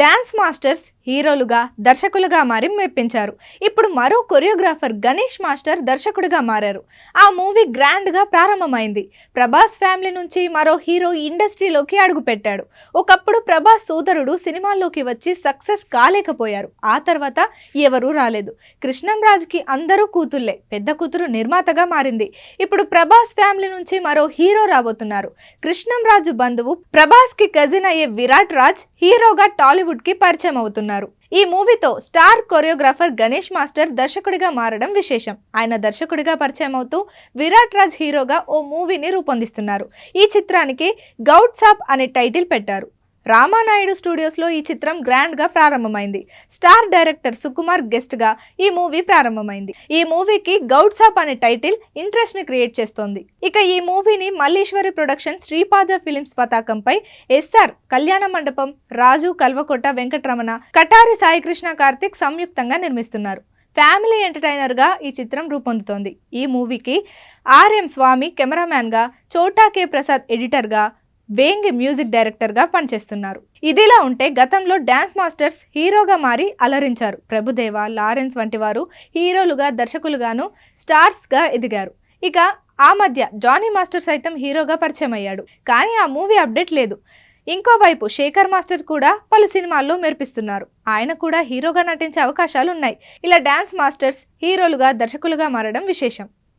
Dance masters హీరోలుగా దర్శకులుగా మారి మెప్పించారు. ఇప్పుడు మరో కొరియోగ్రాఫర్ గణేష్ మాస్టర్ దర్శకుడిగా మారారు. ఆ మూవీ గ్రాండ్గా ప్రారంభమైంది. ప్రభాస్ ఫ్యామిలీ నుంచి మరో హీరో ఇండస్ట్రీలోకి అడుగుపెట్టాడు. ఒకప్పుడు ప్రభాస్ సోదరుడు సినిమాల్లోకి వచ్చి సక్సెస్ కాలేకపోయారు. ఆ తర్వాత ఎవరూ రాలేదు. కృష్ణంరాజుకి అందరూ కూతుళ్ళే. పెద్ద కూతురు నిర్మాతగా మారింది. ఇప్పుడు ప్రభాస్ ఫ్యామిలీ నుంచి మరో హీరో రాబోతున్నారు. కృష్ణంరాజు బంధువు ప్రభాస్కి కజిన్ అయ్యే విరాట్ రాజ్ హీరోగా టాలీవుడ్కి పరిచయం అవుతున్నారు. ఈ మూవీతో స్టార్ కొరియోగ్రాఫర్ గణేష్ మాస్టర్ దర్శకుడిగా మారడం విశేషం. ఆయన దర్శకుడిగా పరిచయం అవుతూ విరాట్ రాజ్ హీరోగా ఓ మూవీని రూపొందిస్తున్నారు. ఈ చిత్రానికి గౌడ్ సాబ్ అనే టైటిల్ పెట్టారు. రామానాయుడు స్టూడియోస్లో ఈ చిత్రం గ్రాండ్గా ప్రారంభమైంది. స్టార్ డైరెక్టర్ సుకుమార్ గెస్ట్గా ఈ మూవీ ప్రారంభమైంది. ఈ మూవీకి గౌడ్సాప్ అనే టైటిల్ ఇంట్రెస్ట్ని క్రియేట్ చేస్తోంది. ఇక ఈ మూవీని మల్లీశ్వరి ప్రొడక్షన్ శ్రీపాద ఫిలిమ్స్ పతాకంపై ఎస్ఆర్ కళ్యాణ మండపం రాజు కల్వకొట్ట వెంకటరమణ కటారి సాయికృష్ణ కార్తిక్ సంయుక్తంగా నిర్మిస్తున్నారు. ఫ్యామిలీ ఎంటర్టైనర్గా ఈ చిత్రం రూపొందుతోంది. ఈ మూవీకి ఆర్ఎం స్వామి కెమెరామ్యాన్గా చోటా కే ప్రసాద్ ఎడిటర్గా వేంగి మ్యూజిక్ డైరెక్టర్గా పనిచేస్తున్నారు. ఇదిలా ఉంటే గతంలో డ్యాన్స్ మాస్టర్స్ హీరోగా మారి అలరించారు. ప్రభుదేవ లారెన్స్ వంటి వారు హీరోలుగా దర్శకులుగాను స్టార్స్గా ఎదిగారు. ఇక ఆ మధ్య జానీ మాస్టర్ సైతం హీరోగా పరిచయం అయ్యాడు. కానీ ఆ మూవీ అప్డేట్ లేదు. ఇంకోవైపు శేఖర్ మాస్టర్ కూడా పలు సినిమాల్లో మెరిపిస్తున్నారు. ఆయన కూడా హీరోగా నటించే అవకాశాలు ఉన్నాయి ఇలా డ్యాన్స్ మాస్టర్స్ హీరోలుగా దర్శకులుగా మారడం విశేషం.